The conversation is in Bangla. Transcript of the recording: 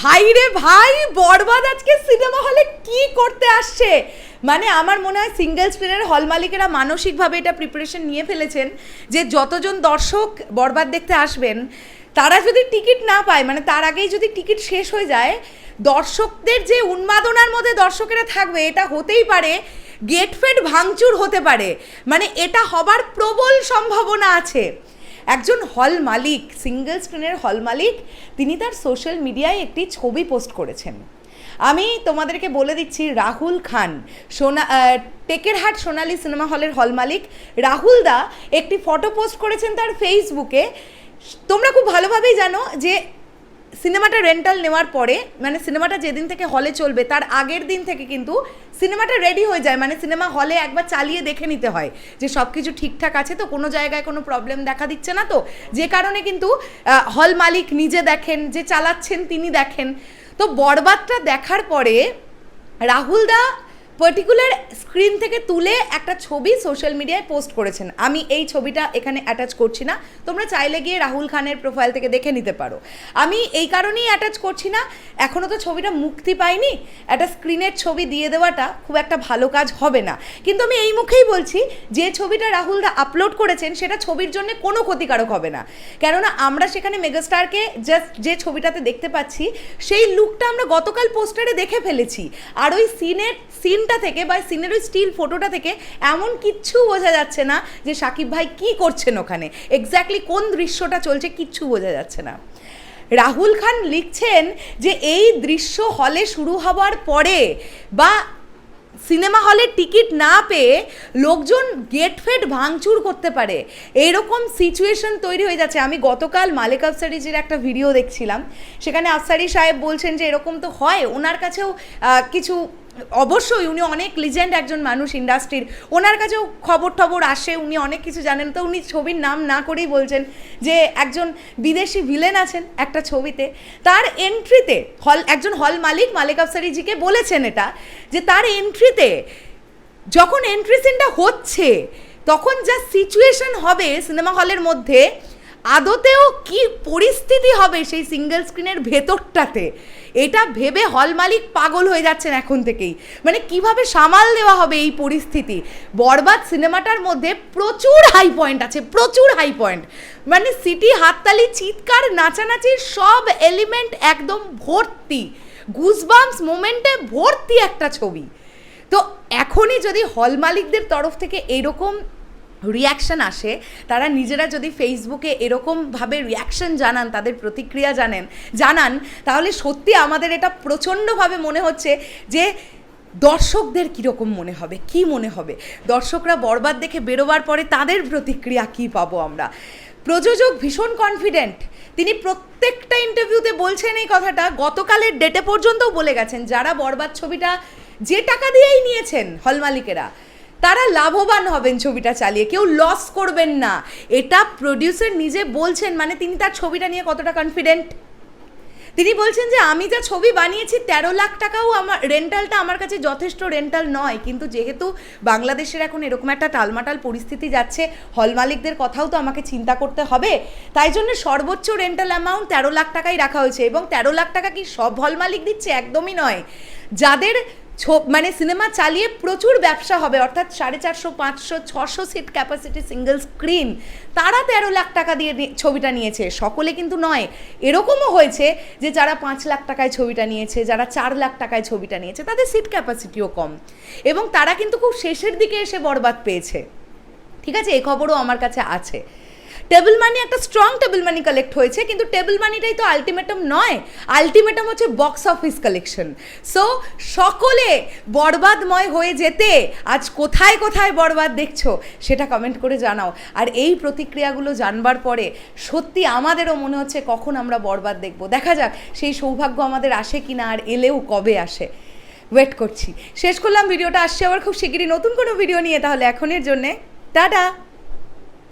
ভাই রে ভাই, বরবাদ আজকে সিনেমা হলে কি করতে আসছে? মানে আমার মনে হয় সিঙ্গেল স্ক্রিনের হল মালিকেরা মানসিকভাবে এটা প্রিপারেশন নিয়ে ফেলেছেন যে যতজন দর্শক বরবাদ দেখতে আসবেন, তারা যদি টিকিট না পায় মানে তার আগেই যদি টিকিট শেষ হয়ে যায়, দর্শকদের যে উন্মাদনার মধ্যে দর্শকেরা থাকবে, এটা হতেই পারে গেট ফেট ভাঙচুর হতে পারে। মানে এটা হবার প্রবল সম্ভাবনা আছে। একজন হল মালিক সিঙ্গেল স্ক্রিনের হল মালিক, তিনি তার সোশ্যাল মিডিয়ায় একটি ছবি পোস্ট করেছেন। আমি তোমাদেরকে বলে দিচ্ছি, রাহুল খান, সোনা টেকেরহাট সোনালী সিনেমা হলের হল মালিক, রাহুল দা একটি ফটো পোস্ট করেছেন তার ফেসবুকে তোমরা খুব ভালোভাবেই জানো যে সিনেমাটা রেন্টাল নেওয়ার পরে মানে সিনেমাটা যেদিন থেকে হলে চলবে, তার আগের দিন থেকে কিন্তু সিনেমাটা রেডি হয়ে যায়। মানে সিনেমা হলে একবার চালিয়ে দেখে নিতে হয় যে সব কিছু ঠিকঠাক আছে তো, কোনো জায়গায় কোনো প্রবলেম দেখা দিচ্ছে না তো। যে কারণে কিন্তু হল মালিক নিজে দেখেন, যে চালাচ্ছেন তিনি দেখেন। তো বরবাদটা দেখার পরে রাহুল দা পার্টিকুলার স্ক্রিন থেকে তুলে একটা ছবি সোশ্যাল মিডিয়ায় পোস্ট করেছেন। আমি এই ছবিটা এখানে অ্যাটাচ করছি না। তোমরা চাইলে গিয়ে রাহুল খানের প্রোফাইল থেকে দেখে নিতে পারো। আমি এই কারণেই অ্যাটাচ করছি না। এখনও তো ছবিটা মুক্তি পায়নি একটা স্ক্রিনের ছবি দিয়ে দেওয়াটা খুব একটা ভালো কাজ হবে না। কিন্তু আমি এই মুখেই বলছি, যে ছবিটা রাহুলদা আপলোড করেছেন, সেটা ছবির জন্য কোনো ক্ষতিকারক হবে না। কেননা আমরা সেখানে মেগাস্টারকে জাস্ট যে ছবিটাতে দেখতে পাচ্ছি, সেই লুকটা আমরা গতকাল পোস্টারে দেখে ফেলেছি। আর ওই সিনের সিনটা থেকে বা সিনের স্টিল ফটোটা থেকে এমন কিচ্ছু বোঝা যাচ্ছে না যে সাকিব ভাই কি করছেন ওখানে। এক্স্যাক্টলি কোন দৃশ্যটা চলছে কিচ্ছু বোঝা যাচ্ছে না। রাহুল খান লিখছেন যে এই দৃশ্য হলে শুরু হবার পরে বা সিনেমা হলে টিকিট না পেয়ে লোকজন গেট ফেট ভাঙচুর করতে পারে। এইরকম সিচুয়েশন তৈরি হয়ে যাচ্ছে। আমি গতকাল মালিক আফসারিজের একটা ভিডিও দেখছিলাম। সেখানে আফসারি সাহেব বলছেন যে এরকম তো হয়। ওনার কাছেও কিছু অবশ্যই উনি অনেক লিজেন্ড একজন মানুষ ইন্ডাস্ট্রির ওনার কাছেও খবর টবর আসে, উনি অনেক কিছু জানেন। তো উনি ছবির নাম না করেই বলছেন যে একজন বিদেশি ভিলেন আছেন একটা ছবিতে। তার এন্ট্রিতে হল একজন হল মালিক মালিক আফসারিজিকে বলেছেন এটা, যে তার এন্ট্রিতে যখন এন্ট্রি সিনটা হচ্ছে, তখন যা সিচুয়েশন হবে সিনেমা হলের মধ্যে আদতেও কি পরিস্থিতি হবে সেই সিঙ্গেল স্ক্রিনের ভেতরটাতে? এটা ভেবে হল মালিক পাগল হয়ে যাচ্ছেন এখন থেকেই। মানে কীভাবে সামাল দেওয়া হবে এই পরিস্থিতি? বরবাদ সিনেমাটার মধ্যে প্রচুর হাই পয়েন্ট আছে, প্রচুর হাই পয়েন্ট মানে সিটি হাততালি, চিৎকার নাচানাচির সব এলিমেন্ট একদম ভর্তি। গুজবামস মোমেন্টে ভর্তি একটা ছবি। তো এখনই যদি হল মালিকদের তরফ থেকে এরকম রিয়াকশন আসে, তারা নিজেরা যদি ফেসবুকে এরকমভাবে রিয়াকশন জানান, তাদের প্রতিক্রিয়া জানেন, জানান, তাহলে সত্যি আমাদের এটা প্রচণ্ডভাবে মনে হচ্ছে যে দর্শকদের কীরকম মনে হবে, কি মনে হবে? দর্শকরা বরবাদ দেখে বেরোবার পরে তাদের প্রতিক্রিয়া কি পাবো আমরা? প্রযোজক ভীষণ কনফিডেন্ট তিনি প্রত্যেকটা ইন্টারভিউতে বলছেন এই কথাটা, গতকালের ডেটে পর্যন্তও বলে গেছেন, যারা বরবাদ ছবিটা যে টাকা দিয়েই নিয়েছেন হল মালিকেরা তারা লাভবান হবেন ছবিটা চালিয়ে। কেউ লস করবেন না। এটা প্রডিউসার নিজে বলছেন মানে তিনি তার ছবিটা নিয়ে কতটা কনফিডেন্ট তিনি বলছেন যে, আমি যা ছবি বানিয়েছি, তেরো লাখ টাকাও আমার রেন্টালটা আমার কাছে যথেষ্ট রেন্টাল নয়। কিন্তু যেহেতু বাংলাদেশের এখন এরকম একটা টালমাটাল পরিস্থিতি যাচ্ছে হল মালিকদের কথাও তো আমাকে চিন্তা করতে হবে। তাই জন্য সর্বোচ্চ রেন্টাল অ্যামাউন্ট তেরো লাখ টাকাই রাখা হয়েছে। এবং তেরো লাখ টাকা কি সব হল মালিক দিচ্ছে? একদমই নয়। যাদের মানে সিনেমা চালিয়ে প্রচুর ব্যবসা হবে, অর্থাৎ সাড়ে চারশো, পাঁচশো, ছশো সিট ক্যাপাসিটি সিঙ্গেল স্ক্রিন তারা তেরো লাখ টাকা দিয়ে ছবিটা নিয়েছে। সকলে কিন্তু নয়, এরকমও হয়েছে যে যারা পাঁচ লাখ টাকায় ছবিটা নিয়েছে, যারা চার লাখ টাকায় ছবিটা নিয়েছে, তাদের সিট ক্যাপাসিটিও কম। এবং তারা কিন্তু খুব শেষের দিকে এসে বরবাদ পেয়েছে। ঠিক আছে? এই খবরও আমার কাছে আছে। টেবিল মানি একটা স্ট্রং টেবিল মানি কালেক্ট হয়েছে, কিন্তু টেবিল মানিটাই তো আলটিমেটাম নয়। আলটিমেটাম হচ্ছে বক্স অফিস কালেকশন সো সকলে বরবাদময় হয়ে যেতে, আজ কোথায় কোথায় বরবাদ দেখছ, সেটা কমেন্ট করে জানাও। আর এই প্রতিক্রিয়াগুলো জানবার পরে, সত্যি আমাদেরও মনে হচ্ছে কখন আমরা বরবাদ দেখব। দেখা যাক, সেই সৌভাগ্য আমাদের আসে কি না আর এলেও কবে আসে। ওয়েট করছি। শেষ করলাম, ভিডিওটা আসছে আবার খুব শিগগিরই নতুন কোনো ভিডিও নিয়ে, তাহলে এখনের জন্যে, টাটা!